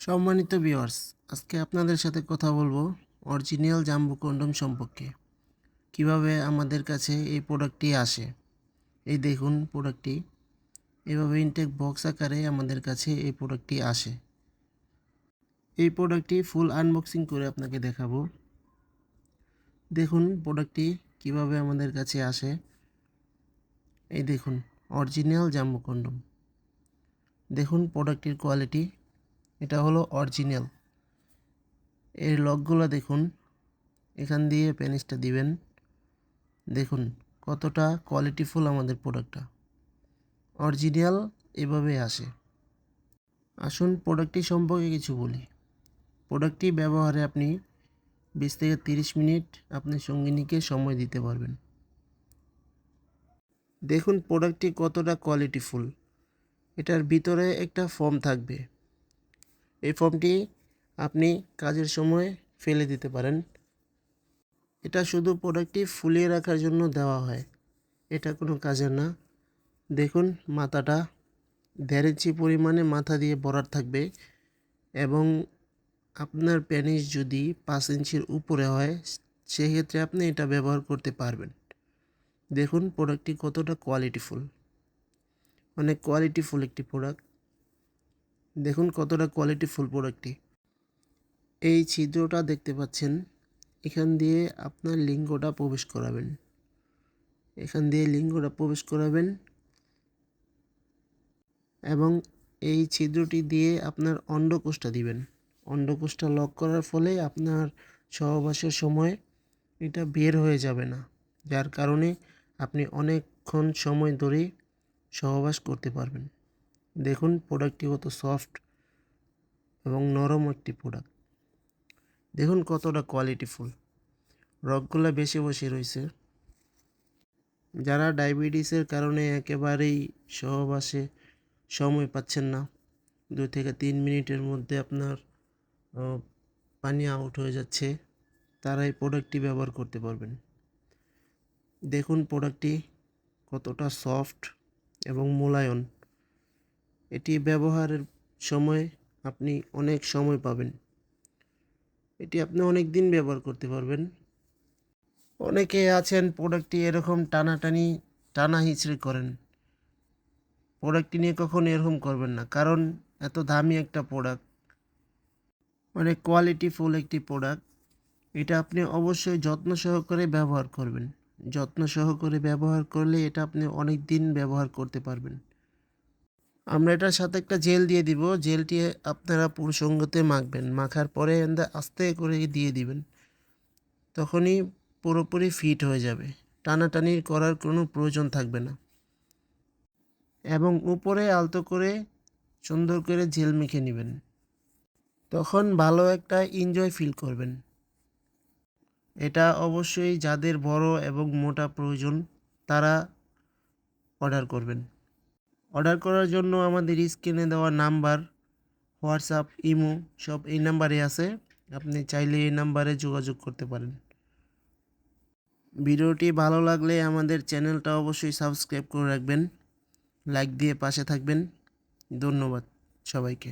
সম্মানিত ভিউয়ার্স আজকে আপনাদের সাথে কথা বলব অরিজিনাল জাম্বু কন্ডম সম্পর্কে। কীভাবে আমাদের কাছে এই প্রোডাক্টটি আসে? এই দেখুন প্রোডাক্টটি এভাবে ইনটেক বক্স আকারে আমাদের কাছে এই প্রোডাক্টটি আসে। এই প্রোডাক্টটি ফুল আনবক্সিং করে আপনাকে দেখাবো। দেখুন প্রোডাক্টটি কীভাবে আমাদের কাছে আসে। এই দেখুন অরিজিনাল জাম্বু কন্ডম দেখুন প্রোডাক্টটির কোয়ালিটি এটা হলো অরিজিনাল। এর লকগুলো দেখুন, এখান দিয়ে প্যানিসটা দিবেন। দেখুন, কতটা কোয়ালিটিফুল আমাদের প্রোডাক্টটা অরিজিনাল এভাবে আসে। আসুন প্রোডাক্টটি সম্পর্কে কিছু বলি। প্রোডাক্টটি ব্যবহারে আপনি বিশ থেকে তিরিশ মিনিট আপনি সঙ্গিনীকে সময় দিতে পারবেন। দেখুন প্রোডাক্টটি কতটা কোয়ালিটিফুল এটার ভিতরে একটা ফর্ম থাকবে। এই ফর্মটি আপনি কাজের সময় ফেলে দিতে পারেন। এটা শুধু প্রোডাক্টটি ফুলিয়ে রাখার জন্য দেওয়া হয়। এটা কোনো কাজের না। দেখুন, মাথাটা দেড় ইঞ্চি পরিমাণে মাথা দিয়ে ভরাট থাকবে এবং আপনার প্যানিস যদি পাঁচ ইঞ্চির উপরে হয়, সেক্ষেত্রে আপনি এটা ব্যবহার করতে পারবেন। দেখুন, প্রোডাক্টটি কতটা কোয়ালিটিফুল অনেক কোয়ালিটিফুল একটি প্রোডাক্ট। দেখুন কতটা কোয়ালিটিফুল প্রোডাক্টটি এই ছিদ্রটা দেখতে পাচ্ছেন, এখান দিয়ে আপনার লিঙ্গটা প্রবেশ করাবেন। এখান দিয়ে লিঙ্গটা প্রবেশ করাবেন এবং এই ছিদ্রটি দিয়ে আপনার অন্ডকোষটা দিবেন। অন্ডকোষটা লক করার ফলে আপনার সহবাসের সময় এটা বের হয়ে যাবে না, যার কারণে আপনি অনেকক্ষণ সময় ধরে সহবাস করতে পারবেন। দেখুন প্রোডাক্টটি কত সফট এবং নরম একটি প্রোডাক্ট দেখুন কতটা কোয়ালিটিফুল রগগুলো বেশি বসে রয়েছে। যারা ডায়াবেটিসের কারণে একেবারেই সহবাসে সময় পাচ্ছেন না, দু থেকে তিন মিনিটের মধ্যে আপনার পানি আউট হয়ে যাচ্ছে, তারা এই প্রোডাক্টটি ব্যবহার করতে পারবেন। দেখুন প্রোডাক্টটি কতটা সফট এবং মোলায়ন এটি ব্যবহারের সময় আপনি অনেক সময় পাবেন। এটি আপনি অনেক দিন ব্যবহার করতে পারবেন। অনেকে আছেন প্রোডাক্টটি এরকম টানাটানি টানা হিচড়ে করেন। প্রোডাক্টটি নিয়ে কখনো এরকম করবেন না, কারণ এত দামি একটা প্রোডাক্ট অনেক কোয়ালিটিফুল একটি প্রোডাক্ট, এটা আপনি অবশ্যই যত্ন সহকারে ব্যবহার করবেন। যত্ন সহকারে ব্যবহার করলে এটা আপনি অনেক দিন ব্যবহার করতে পারবেন। আমরা এটার সাথে একটা জেল দিয়ে দিব। জেলটি আপনারা পুরুষঙ্গতে মাখবেন। মাখার পরে আস্তে করে দিয়ে দিবেন। তখনই পুরোপুরি ফিট হয়ে যাবে। টানাটানি করার কোনো প্রয়োজন থাকবে না। এবং উপরে আলতো করে সুন্দর করে জেল মেখে নেবেন। তখন ভালো একটা এনজয় ফিল করবেন। এটা অবশ্যই যাদের বড় এবং মোটা প্রয়োজন, তারা অর্ডার করবেন। অর্ডার করার জন্য আমাদের স্ক্রিনে দেওয়া নাম্বার, হোয়াটসঅ্যাপ, ইমো, সব এই নাম্বারে আছে। আপনি চাইলে এই নাম্বারে যোগাযোগ করতে পারেন। ভিডিওটি ভালো লাগলে আমাদের চ্যানেলটা অবশ্যই সাবস্ক্রাইব করে রাখবেন। লাইক দিয়ে পাশে থাকবেন। ধন্যবাদ সবাইকে।